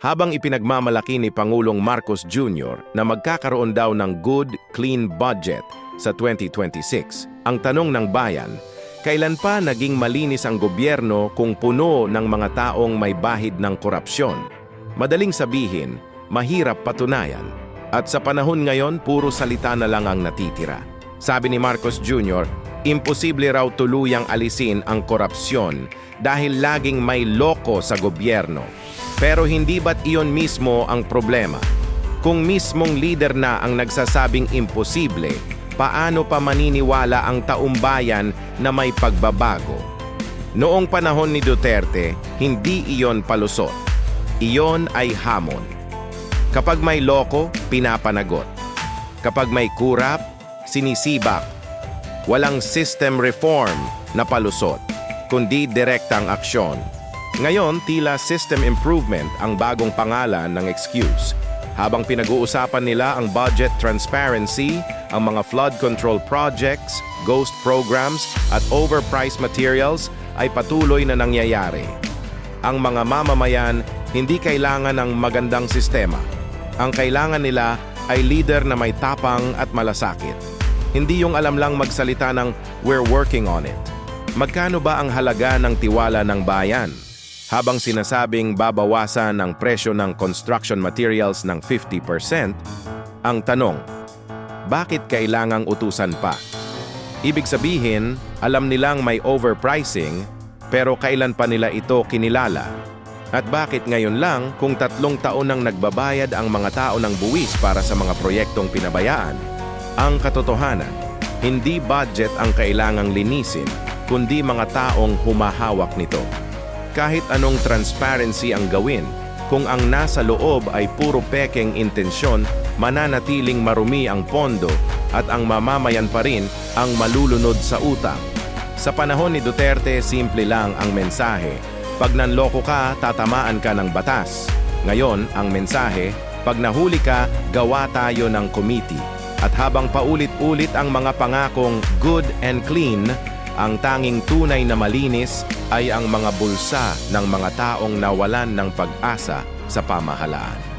habang ipinagmamalaki ni Pangulong Marcos Jr. na magkakaroon daw ng good, clean budget sa 2026. Ang tanong ng bayan, kailan pa naging malinis ang gobyerno kung puno ng mga taong may bahid ng korupsyon? Madaling sabihin, mahirap patunayan. At sa panahon ngayon, puro salita na lang ang natitira. Sabi ni Marcos Jr., imposible raw tuluyang alisin ang korupsyon dahil laging may loko sa gobyerno. Pero hindi ba't iyon mismo ang problema? Kung mismong leader na ang nagsasabing imposible, paano pa maniniwala ang taumbayan na may pagbabago? Noong panahon ni Duterte, hindi iyon palusot. Iyon ay hamon. Kapag may loko, pinapanagot. Kapag may kurap, sinisibak. Walang system reform na palusot, kundi direktang aksyon. Ngayon, tila system improvement ang bagong pangalan ng excuse. Habang pinag-uusapan nila ang budget transparency, ang mga flood control projects, ghost programs at overpriced materials ay patuloy na nangyayari. Ang mga mamamayan hindi kailangan ng magandang sistema. Ang kailangan nila ay leader na may tapang at malasakit. Hindi yung alam lang magsalita ng we're working on it. Magkano ba ang halaga ng tiwala ng bayan? Habang sinasabing babawasan ang presyo ng construction materials ng 50%, ang tanong, bakit kailangang utusan pa? Ibig sabihin, alam nilang may overpricing, pero kailan pa nila ito kinilala? At bakit ngayon lang kung tatlong taon nang nagbabayad ang mga tao ng buwis para sa mga proyektong pinabayaan? Ang katotohanan, hindi budget ang kailangang linisin, kundi mga taong humahawak nito. Kahit anong transparency ang gawin, kung ang nasa loob ay puro pekeng intensyon, mananatiling marumi ang pondo at ang mamamayan pa rin ang malulunod sa utang. Sa panahon ni Duterte, simple lang ang mensahe. Pag nanloko ka, tatamaan ka ng batas. Ngayon, ang mensahe, pag nahuli ka, gawa tayo ng committee. At habang paulit-ulit ang mga pangakong good and clean, ang tanging tunay na malinis ay ang mga bulsa ng mga taong nawalan ng pag-asa sa pamahalaan.